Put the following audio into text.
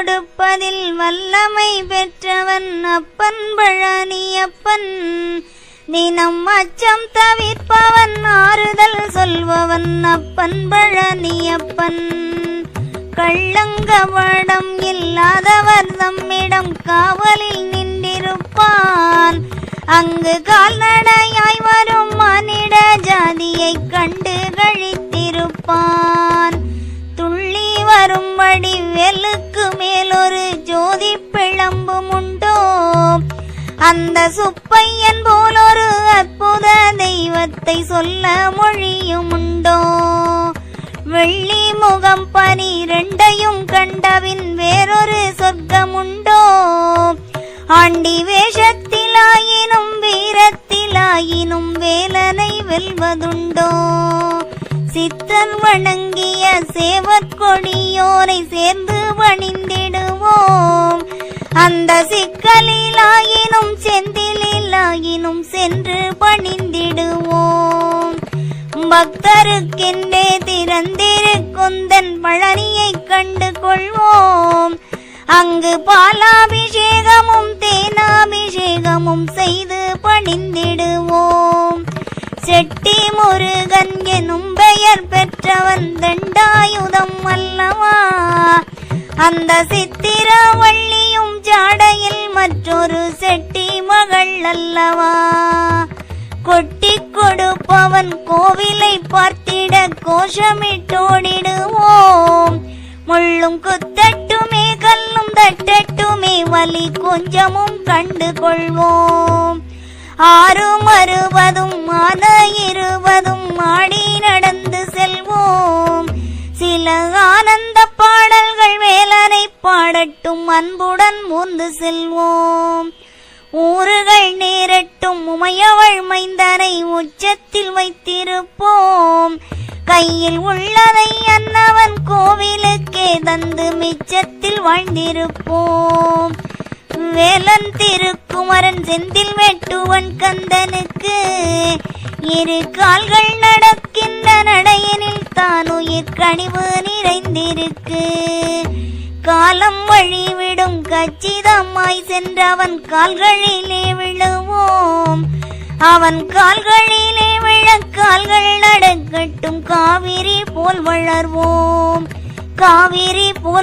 கொடுப்பதில் வல்லமை பெற்றவன் அப்பன் பழனியப்பன் தினம் அச்சம் தவிர்ப்பவன் ஆறுதல் சொல்பவன் அப்பன் பழனியப்பன் கள்ளங்கவடம் இல்லாதவர் தம்மிடம் காவலில் நின்றிருப்பான். அங்கு கால்நடையாய் வரும் மானிட ஜாதியை கண்டு கழித்திருப்பான். வரும் வரும்படி மேலொரு ஜோதி பிளம்பும் உண்டோ அந்த சுப்பையன் போலொரு அற்புத தெய்வத்தை சொல்ல மொழியும் உண்டோ வெள்ளி முகம் பனிரெண்டையும் கண்டவின் வேறொரு சொர்க்கம் உண்டோ ஆண்டி வேஷத்திலாயினும் வீரத்திலாயினும் வேலனை வெல்வதுண்டோ. சித்தன் வணங்கிய சேவற்கொடியோரை சேர்ந்து வணிந்திடுவோம். அந்த சிக்கலிலாயினும் செந்திலாயினும் சென்று பணிந்திடுவோம் பக்தருக்கென்றே திறந்திருக்குந்தன் பழனியை கண்டு கொள்வோம் அங்கு பாலாபிஷேகமும் தேனாபிஷேகமும் செய்து பணிந்திடுவோம் செட்டி முருகன் எனும் பெயர் பெற்றவன் தண்டாயுதம் அல்லவா? அந்த சித்திரவள்ளியும் ஜாடையில் மற்றொரு செட்டி மகள் அல்லவா? கொட்டி கொடுப்பவன் கோவிலை பார்த்திட கோஷமிட்டோடிடுவோம். முள்ளும் குத்தட்டுமே கல்லும் தட்டட்டுமே வலி கொஞ்சமும் கண்டு கொள்வோம். ஆறும் அறுபதும் மாத இருபதும் மாடி நடந்து செல்வோம். சில ஆனந்த பாடல்கள் வேலனை பாடட்டும் அன்புடன் மூந்து செல்வோம். ஊறுகள் நேரட்டும் உமையவள் மைந்தனை உச்சத்தில் வைத்திருப்போம். கையில் உள்ளதை அன்னவன் கோவிலுக்கே தந்து மிச்சத்தில் வாழ்ந்திருப்போம். வேலன் திரு செந்தில் வெட்டுவன் கந்தனுக்கு இரு கால்கள் நடக்கின்ற நடையனில் தான் உயிர் கனிவு நிறைந்திருக்கு. காலம் வழிவிடும் கச்சிதமாய் சென்றவன் கால்களிலே விழுவோம். அவன் கால்களிலே விழ கால்கள் நடக்கட்டும் காவிரி போல் வளர்வோம். காவிரி போல்